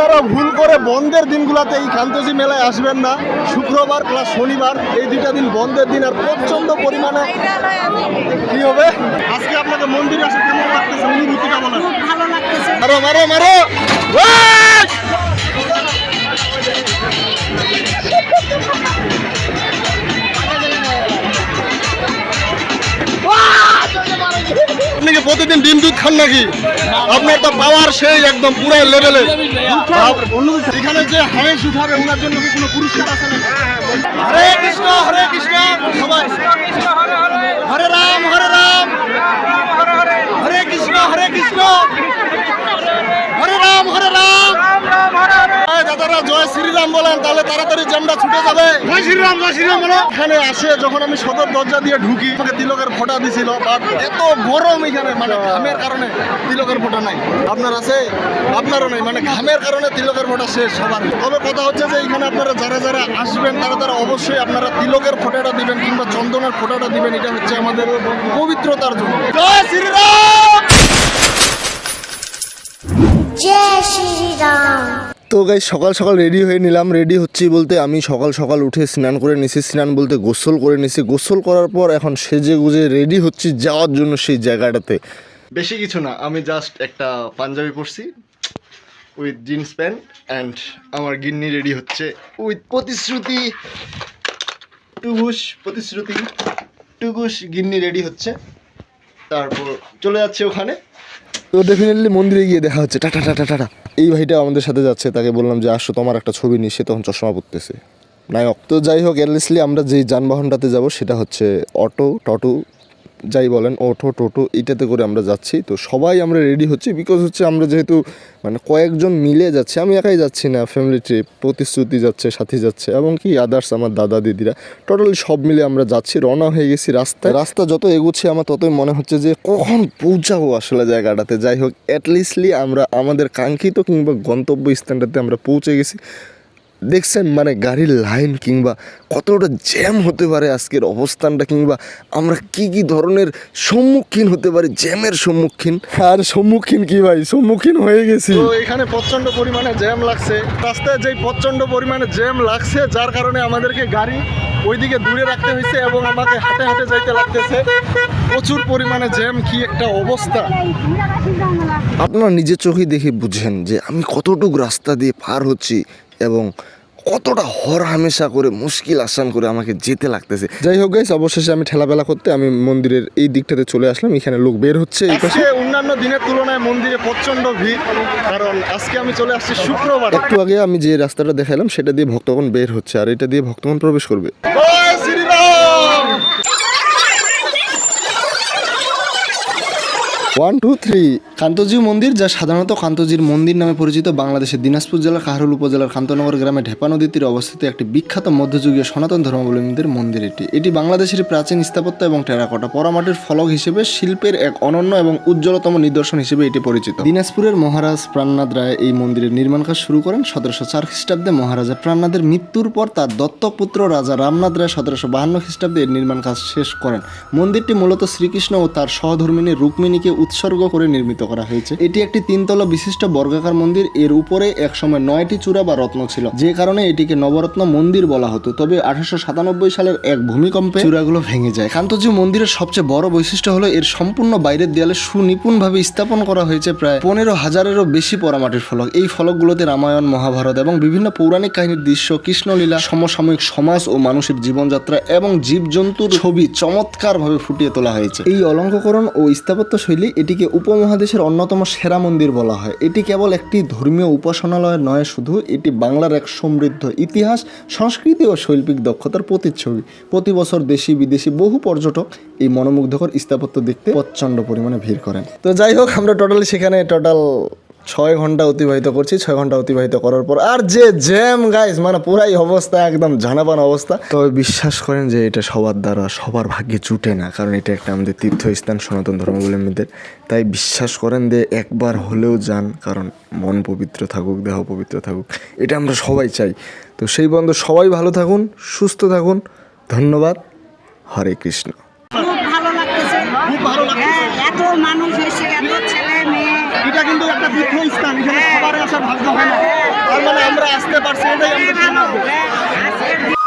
আপনারা ভুল করে বন্ধের দিনগুলোতে এই কান্তজি মেলায় আসবেন না। শুক্রবার প্লাস শনিবার এই দুইটা দিন বন্ধের দিন আর প্রচণ্ড পরিমাণে কি হবে? আজকে আপনাকে মন্দিরে আসে কেমন লাগতেছে? ভালো লাগতেছে। মারো মারো মারো! আপনি কি প্রতিদিন ডিম দুধ খান নাকি? আপনার তো পাওয়ার সেই একদম পুরো লেভেলে। এখানে যে হাঁস উঠাবে ওনার জন্য কি কোনো পুরস্কার আছে হরে কৃষ্ণ হরে কৃষ্ণ সবাই। হরে রাম হরে রাম। হরে কৃষ্ণ হরে কৃষ্ণ হরে রাম হরে রাম দাদারা জয় শ্রীরাম বলেন তাহলে তাড়াতাড়ি জ্যামটা ছুটে যাবে। জয় শ্রীরাম জয় শ্রীরাম বলো। এখানে আসে যখন আমি সদর দরজা দিয়ে ঢুকি আমাকে তিলকের ফোঁটা দিছিল বাট এত গরম এখানে মানে ঘামের কারণে তিলকের ফোঁটা নাই। আপনার আছে? আপনারও নাই মানে ঘামের কারণে তিলকের ফোঁটা শেষ সবার তবে কথা হচ্ছে যে এখানে আপনারা যারা যারা আসবেন তারা তারা অবশ্যই আপনারা তিলকের ফোঁটাটা দিবেন কিংবা চন্দনের ফোঁটাটা দিবেন এটা হচ্ছে আমাদের পবিত্রতার জন্য। জয় শ্রীরাম! জয় শ্রীরাম। তো গাই সকাল সকাল রেডি হয়ে নিলাম। রেডি হচ্ছি বলতে আমি সকাল সকাল উঠে স্নান করে নিছি। স্নান বলতে গোসল করে নিছি। গোসল করার পর এখন সেজে গুজে রেডি হচ্ছি যাওয়ার জন্য সেই জায়গাটাতে। বেশি কিছু না, আমি জাস্ট একটা পাঞ্জাবি পরছি উইথ জিন্স প্যান্ট অ্যান্ড আমার গিন্নি রেডি হচ্ছে উইথ প্রতিশ্রুতি। টুগুস প্রতিশ্রুতি। টুগুস গিন্নি রেডি হচ্ছে। তারপর চলে যাচ্ছে ওখানে। তো ডেফিনেটলি মন্দিরে গিয়ে দেখা হচ্ছে। টাটা টাটা টাটা এই ভাইটা আমাদের সাথে যাচ্ছে, তাকে বললাম যে, আসো, তোমার একটা ছবি নিয়ে। সে তখন চশমা পরতেছে। নায়ক, তো যাই হোক এয়ারলেসলি আমরা যেই যানবাহনটাতে যাব, সেটা হচ্ছে অটো, টটো যাই বলেন অটো টোটো এটাতে করে আমরা যাচ্ছি। তো সবাই আমরা রেডি হচ্ছি বিকজ হচ্ছে আমরা যেহেতু মানে কয়েকজন মিলে যাচ্ছি। আমি একাই যাচ্ছি না ফ্যামিলি ট্রিপ প্রতিশ্রুতি যাচ্ছে, সাথী যাচ্ছে, এবং কি আদার্স আমার দাদা, দিদিরা টোটালি সব মিলে আমরা যাচ্ছি, রওনা হয়ে গেছি রাস্তায়। রাস্তা যত এগুচ্ছে, আমার ততই মনে হচ্ছে যে কখন পৌঁছাবো আসলে জায়গাটাতে। যাই হোক অ্যাটলিস্টলি আমরা আমাদের কাঙ্ক্ষিত কিংবা গন্তব্য স্থানটাতে আমরা পৌঁছে গেছি। দেখছেন মানে গাড়ির লাইন কিংবা কতটা জ্যাম হতে পারে আজকের অবস্থানটা কিংবা আমরা কি কি ধরনের সম্মুখীন হতে পারি জ্যামের সম্মুখীন? আর সম্মুখীন কি ভাই? সম্মুখীন হয়ে গেছি। তো এখানে প্রচণ্ড পরিমাণে জ্যাম লাগছে। রাস্তায় যেই প্রচণ্ড পরিমাণে জ্যাম লাগছে যার কারণে আমাদেরকে গাড়ি ওইদিকে দূরে রাখতে হয়েছে এবং আমাকে হাঁটে হাঁটে যাইতে লাগতেছে। প্রচুর পরিমাণে জ্যাম কি একটা অবস্থা। আপনারা নিজের চোখেই দেখে বুঝেন যে আমি কতটুকু রাস্তা দিয়ে পার হচ্ছি এবং কতটা হর হামেশা করে মুশকিল আসান করে আমাকে যেতে লাগতেছে। যাই হোক গাইস অবশেষে আমি ঠেলাপেলা করতে আমি মন্দিরের এই দিকটাতে চলে আসলাম। এখানে লোক বের হচ্ছে এই পাশে। অন্যান্য দিনের তুলনায় মন্দিরে প্রচণ্ড ভিড় কারণ আজকে আমি চলে আসছি শুক্রবার। একটু আগে আমি যে রাস্তাটা দেখালাম সেটা দিয়ে ভক্তগণ বের হচ্ছে আর এটা দিয়ে ভক্তগণ প্রবেশ করবে জয় Shriram one two three Kantaji মন্দির, যা সাধারণত কান্তজির মন্দির নামে পরিচিত বাংলাদেশের দিনাজপুর জেলার কাহারুল উপজেলার কান্তনগর গ্রামে ঢেপা নদীর তীরে অবস্থিত একটি বিখ্যাত মধ্যযুগীয় সনাতন ধর্মাবলম্বীদের মন্দির এটি। এটি বাংলাদেশের প্রাচীন স্থাপত্য এবং টেরাকোটা পরামাটির ফলক হিসেবে শিল্পের এক অনন্য এবং উজ্জ্বলতম নিদর্শন হিসেবে এটি পরিচিত। দিনাজপুরের মহারাজ প্রাণনাথ রায় এই মন্দিরের নির্মাণ কাজ শুরু করেন সতেরোশো চার খ্রিস্টাব্দে। মহারাজা প্রাণনাথের মৃত্যুর পর তার দত্তক পুত্র রাজা রামনাথ রায় সতেরোশো বাহান্ন খ্রিস্টাব্দে এর নির্মাণ কাজ শেষ করেন। মন্দিরটি মূলত শ্রীকৃষ্ণ ও তার সহধর্মিনী রুক্মিণীকে উৎসর্গ করে নির্মিত করা হয়েছে। এটি একটি তিনতলা বিশিষ্ট বর্গাকার মন্দির। এর উপরে একসময় নয়টি চূড়া বা রত্ন ছিল। যে কারণে এটিকে নবরত্ন মন্দির বলা হতো। তবে আঠারোশো সাতানব্বই সালের এক ভূমিকম্পে চূড়াগুলো ভেঙে যায়। কান্তজি মন্দিরের সবচেয়ে বড় বৈশিষ্ট্য হলো এর সম্পূর্ণ বাইরের দেয়ালে সুনিপুণভাবে স্থাপন করা হয়েছে প্রায় পনেরো হাজারেরও বেশি পরামাটির ফলক। এই ফলকগুলোতে রামায়ণ, মহাভারত এবং বিভিন্ন পৌরাণিক কাহিনীর দৃশ্য, কৃষ্ণলীলা, সমসাময়িক সমাজ ও মানুষের জীবনযাত্রা এবং জীবজন্তুর ছবি চমৎকারভাবে ফুটিয়ে তোলা হয়েছে। এই অলঙ্করণ ও স্থাপত্য শৈলী এটিকে উপমহাদেশের অন্যতম সেরা মন্দির বলা হয়। এটি কেবল একটি ধর্মীয় উপাসনালয় নয়, শুধু এটি বাংলার এক সমৃদ্ধ ইতিহাস, সংস্কৃতি ও শৈল্পিক দক্ষতার প্রতিচ্ছবি। প্রতি বছর দেশি বিদেশি বহু পর্যটক এই মনোমুগ্ধকর স্থাপত্য দেখতে প্রচণ্ড পরিমাণে ভিড় করেন। তো যাই হোক, আমরা টোটালি সেখানে টোটাল ছয় ঘণ্টা অতিবাহিত করছি, ছয় ঘণ্টা অতিবাহিত করার পর আর যে জ্যাম গাইস মানে পুরাই অবস্থা, একদম জানাবান অবস্থা। তবে বিশ্বাস করেন যে এটা সবার দ্বারা, সবার ভাগ্যে জুটে না, কারণ এটা একটা আমাদের তীর্থস্থান, সনাতন ধর্মাবলম্বীদের। তাই বিশ্বাস করেন যে একবার হলেও যান, কারণ মন পবিত্র থাকুক, দেহ পবিত্র থাকুক, এটা আমরা সবাই চাই। তো সেই বন্ধু, সবাই ভালো থাকুন, সুস্থ থাকুন, ধন্যবাদ, হরে কৃষ্ণ। খুব ভালো লাগতেছে। খুব ভালো লাগতেছে। এত মানুষ এসে একটা তীর্থস্থান এখানে হ্যাঁ। সবার আসার ভাগ্য হয় না। তার মানে আমরা আসতে পারছি এটাই আমরা